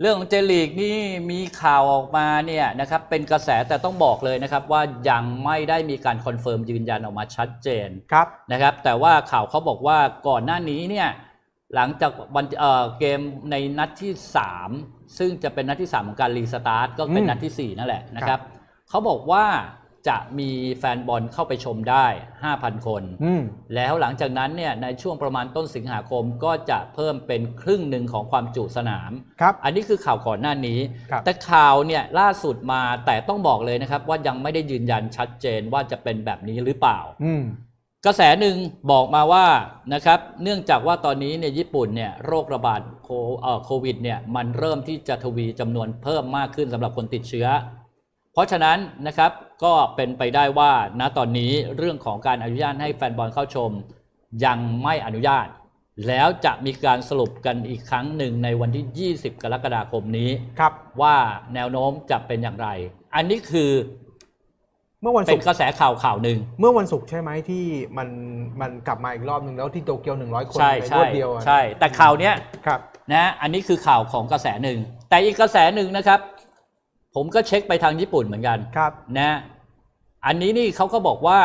เรื่องของเจลีกนี่มีข่าวออกมาเนี่ยนะครับเป็นกระแสแต่ต้องบอกเลยนะครับว่ายังไม่ได้มีการคอนเฟิร์มยืนยันออกมาชัดเจนครับนะครับ แต่ว่าข่าวเขาบอกว่าก่อนหน้านี้เนี่ยหลังจากวันเอ่อเกมในนัดที่ 3 ซึ่งจะเป็นนัดที่ 3 ของการรีสตาร์ทก็เป็นอืมนัดทีสี่ 4 นั่นแหละนะครับเขาบอกว่า จะมีแฟนบอลเข้าไปชมได้ 5,000 คน อืม แล้วหลังจากนั้นเนี่ยในช่วงประมาณต้นสิงหาคมก็จะเพิ่มเป็นครึ่งหนึ่งของความจุสนาม ครับ อันนี้คือข่าวก่อนหน้านี้ ครับ แต่ข่าวเนี่ยล่าสุดมาแต่ต้องบอกเลยนะครับ ว่ายังไม่ได้ยืนยันชัดเจนว่าจะเป็นแบบนี้หรือเปล่า อืม กระแสหนึ่งบอกมาว่านะครับเนื่องจากว่าตอนนี้เนี่ยญี่ปุ่นเนี่ยโรคระบาดโคเอ่อโควิดเนี่ยมันเริ่มที่จะทวีจำนวนเพิ่มมากขึ้นสำหรับคนติดเชื้อ เพราะฉะนั้นนะครับ ก็เป็นไปได้ว่าณตอนนี้เรื่องของการอนุญาตให้แฟนบอลเข้าชม ยังไม่อนุญาต แล้วจะมีการสรุปกันอีกครั้งหนึ่งในวันที่ 20 กรกฎาคมนี้ครับ ว่าแนวโน้มจะเป็นอย่างไร อันนี้คือเมื่อวันเป็ศุนกร์กระแสข่าวข่าวหนึ่ง เมื่อวันศุกร์ใช่ไหมที่มันมันกลับมาอีกรอบหนึ่งแล้วที่โตเกียวหนึ่งร้อยคนใช่ในรใช่วดเดียวอะใช่ แต่ข่าวเนี้ย ครับนะอันนี้คือข่าวของกระแสหนึ่ง แต่อีกกระแสหนึ่งนะครับ ผมก็เช็คไปทางญี่ปุ่นเหมือนกันครับนะอันนี้นี่เขาก็บอกว่า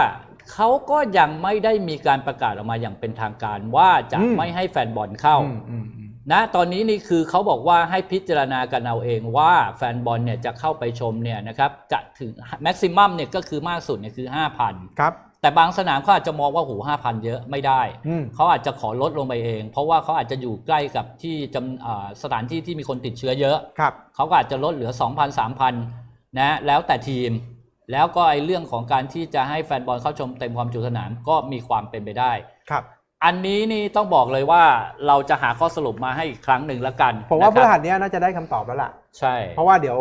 เขาก็ยังไม่ได้มีการประกาศออกมาอย่างเป็นทางการว่าจะอืม ไม่ให้แฟนบอลเข้า อืมอืมอืม นะตอนนี้นี่คือเขาบอกว่าให้พิจารณากันเอาเองว่าแฟนบอลเนี่ยจะเข้าไปชมเนี่ยนะครับจะถึงแม็กซิมัมเนี่ยก็คือมากสุดเนี่ยคือ 5,000 ครับ แต่บางสนามเขาอาจจะมองว่าหู5,000เยอะไม่ได้ อืม เขาอาจจะขอลดลงไปเอง เพราะว่าเขาอาจจะอยู่ใกล้กับที่จำอ่าสถานที่ที่มีคนติดเชื้อเยอะ ครับ เขาก็อาจจะลดเหลือ 2,000 3,000นะแล้วแต่ทีม แล้วก็ไอ้เรื่องของการที่จะให้แฟนบอลเข้าชมเต็มความจุสนามก็มีความเป็นไปได้ ครับ อันนี้นี่ต้องบอกเลยว่าเราจะหาข้อสรุปมาให้อีกครั้งหนึ่งแล้วกันผมว่าพฤนะคหัรับสเนี้ยน่าจะได้คำตอบแล้วล่ะ ใช่ เพราะว่าเดี๋ยว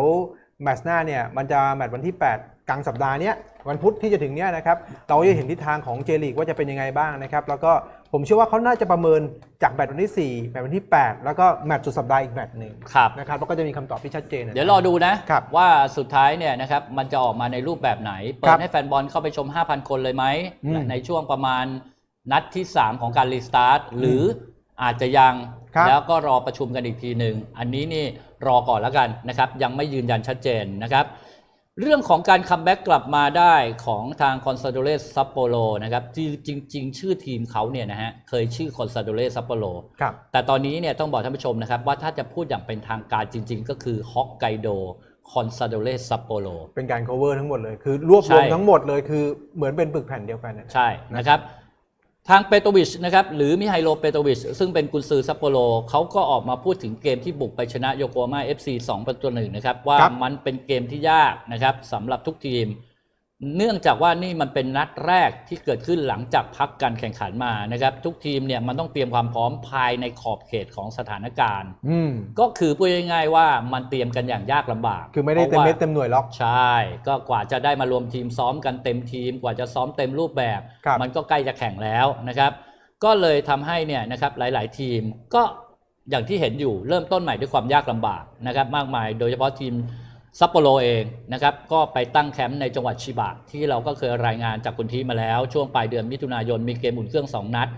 แมตช์หน้าเนี่ยมันจะแมตช์วันที่ 8 กลางสัปดาห์เนี้ยวันพุธที่จะถึงเนี้ยนะครับเราจะเห็นทิศทางของเจลีกว่าจะเป็นยังไงบ้างนะครับแล้วก็ผมเชื่อว่าเขาน่าจะประเมินจากแมตช์วันที่ 4 แมตช์วันที่ 8 แล้วก็แมตช์สุดสัปดาห์อีกแมตช์หนึ่งครับ นะครับแล้วก็จะมีคำตอบที่ชัดเจนนะ เดี๋ยวรอดูนะ ครับว่าสุดท้ายเนี่ยนะครับมันจะออกมาในรูปแบบไหน เปิครัดบให้แฟนบอลเข้าไปชม 5,000 คนเลยไหม อืมในช่วงประมาณนัดที่ 3 ของการรีสตาร์ท หรืออาจจะยัง ครับ แล้วก็รอประชุมกันอีกทีหนึ่ง อันนี้นี่รอก่อนแล้วกันนะครับ ยังไม่ยืนยันชัดเจนนะครับ เรื่องของการคัมแบ็กกลับมาได้ของทางคอนซาโดเ e ซัปโปโรนะครับที่จริงๆชื่อทีมเขาเนี่ยนะฮะเคยชื่อคอนซาโดเ e ซัปโปโรครับแต่ตอนนี้เนี่ยต้องบอกท่านผู้ชมนะครับ ว่าถ้าจะพูดอย่างเป็นทางการจริง ๆ ก็คือฮอกไกโดคอนซาโดเ e ซัปโปโรเป็นการ cover ทั้งหมดเลย คือรวบรวมใช่ทั้งหมดเลยคือเหมือนเป็นปึกแผ่นเดียวกันนะใช่นะครับ ทางเปโตวิชนะครับหรือมิไฮโลเปโตวิชซึ่งเป็นกุนซือซัปโปโรเขาก็ออกมาพูดถึงเกมที่บุกไปชนะโยโกฮาม่า FC 2ประตูหนึ่งนะครับว่าครับ มันเป็นเกมที่ยากนะครับสำหรับทุกทีม เนื่องจากว่านี่มันเป็นนัดแรกที่เกิดขึ้นหลังจากพักการแข่งขันมานะครับ ทุกทีมเนี่ยมันต้องเตรียมความพร้อมภายในขอบเขตของสถานการณ์อืมก็คือพูดง่ายๆว่ามันเตรียมกันอย่างยากลำบาก คือไม่ได้เต็มพราะว่าเม็ดเต็มหน่วยล็อกใช่ ก็กว่าจะได้มารวมทีมซ้อมกันเต็มทีม กว่าจะซ้อมเต็มรูปแบบครับมันก็ใกล้จะแข่งแล้วนะครับ ก็เลยทำให้เนี่ยนะครับหลาย ๆ ทีมก็อย่างที่เห็นอยู่เริ่มต้นใหม่ด้วยความยากลำบากนะครับ มากมาย โดยเฉพาะทีม ซัปโปโรเองนะครับก็ไปตั้งแคมป์ในจังหวัดชิบะที่เราก็เคยรายงานจากคุณทีมาแล้ว ช่วงปลายเดือนมิถุนายนมีเกมอุ่นเครื่อง 2 นัด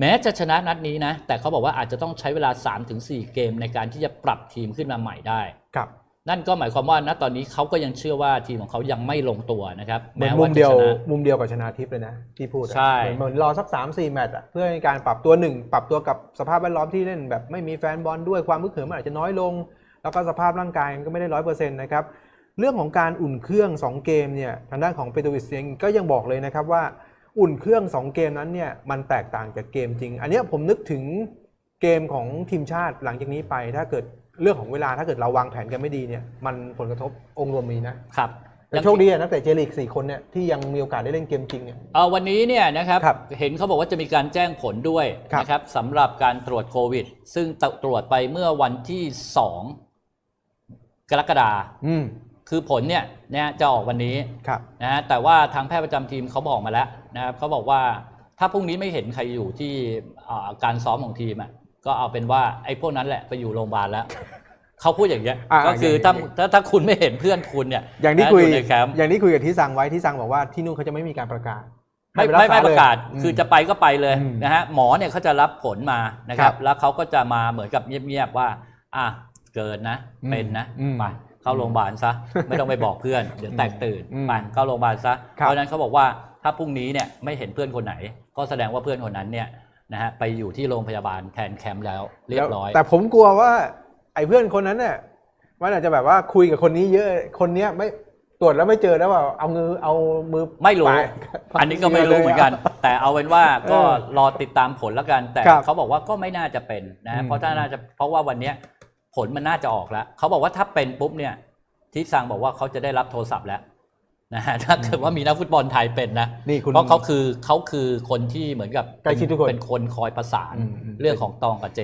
แม้จะชนะนัดนี้นะ แต่เขาบอกว่าอาจจะต้องใช้เวลา 3-4 เกมในการที่จะปรับทีมขึ้นมาใหม่ได้ครับนั่นก็หมายความว่าณตอนนี้เขาก็ยังเชื่อว่าทีมของเขายังไม่ลงตัวนะครับเหมือนแม้มุว่ามจะเดียวชนะมุมเดียวกับชนะทิพย์เลยนะ ที่พูดอะใช่เหมือนเหมือนรอสักสามสี่แมตช์อะเพื่อในการปรับตัวหนึ่งปรับตัวกับสภาพแวดล้อมที่เล่นแบบไม่มีแฟนบอลด้วยความมึกเขิมมันอาจจะน้อยลง แล้วก็สภาพร่างกายมันก็ไม่ได้ร้อยเปอร์เซ็นต์นะครับเรื่องของการอุ่นเครื่อง 2 เกมเนี่ยทางด้านของเปโตวิสเองก็ยังบอกเลยนะครับว่าอุ่นเครื่อง 2 เกมนั้นเนี่ยมันแตกต่างจากเกมจริง อันเนี้ยผมนึกถึงเกมของทีมชาติหลังจากนี้ไป ถ้าเกิดเรื่องของเวลาถ้าเกิดเราวางแผนกันไม่ดีเนี่ยมันผลกระทบองค์รวมมีนะครับแต่โชคดีอะนักเตะเจลีกสี่คนเนี่ยที่ยังมีโอกาสได้เล่นเกมจริงเนี่ยเอาวันนี้เนี่ยนะครับครับเห็นเขาบอกว่าจะมีการแจ้งผลด้วยครับนะครับสำหรับการตรวจโควิด ซึ่งตรวจไปเมื่อวันที่ 2 กรกฎาคมอืม คือผลเนี่ยนะจะออกวันนี้ครับ นะฮะแต่ว่าทางแพทย์ประจำทีมเขาบอกมาแล้วนะครับเขาบอกว่าถ้าพรุ่งนี้ไม่เห็นใครอยู่ที่อ่าการซ้อมของทีมอะก็เอาเป็นว่าไอ้พวกนั้นแหละไปอยู่โรงพยาบาลแล้ว เขาพูดอย่างเงี้ยอ่าก็คืออย่างถ้าอย่างถ้าถ้าคุณไม่เห็นเพื่อนคุณเนี่ยอย่างที่นะคุย ในแคมป์อย่างที่คุยกับที่สั่งไว้ที่สั่งบอกว่าที่นู่นเขาจะไม่มีการประกาศไม่ให้ไม่ปไม่ประกาศ เลย คือจะไปก็ไปเลยอืมนะฮะหมอเนี่ยเขาจะรับผลมานะคครัรับบแล้วเขาก็จะมาเหมือนกับเงียบๆว่า อะ เกินนะอืมเป็นนะอืมไปเข้าโรงพยาบาลซะไม่ต้องไปบอกเพื่อนเดี๋ยวแตกตื่นอืมไปเข้าโรงพยาบาลซะครับเพราะฉะนั้นเขาบอกว่าถ้าพรุ่งนี้เนี่ยไม่เห็นเพื่อนคนไหน ก็แสดงว่าเพื่อนคนนั้นเนี่ยนะฮะไปอยู่ที่โรงพยาบาลแทนแคมป์แล้วเรียบร้อย แต่ผมกลัวว่าไอ้เพื่อนคนนั้นเนี่ยมันอาจจะแบบว่าคุยกับคนนี้เยอะคนเนี้ยไม่ตรวจแล้วไม่เจอแล้วว่าเอามือเอามือไม่รู้ปะอันนี้ก็ไม่รู้เหมือนกัน แต่เอาเป็นว่าก็เออรอติดตามผลแล้วกัน แต่ครับเขาบอกว่าก็ไม่น่าจะเป็นนะอืมเพราะถ้าน่าจะเพราะว่าวันเนี้ยผ ลมันน่าจะออกแล้วเขาบอกว่าถ้าเป็นปุ๊บเนี่ยทิศซังบอกว่าเขาจะได้รับโทรศัพท์แล้วนะฮะถ้าเกิดว่ามีนักฟุตบอลไทยเป็นนะนี่คุณเพราะเขาคือเขาคือคนที่เหมือนกับใกล้ชิดทุกคนเป็นคนคอยประสานอืมอืมเรื่องของตองกับเจ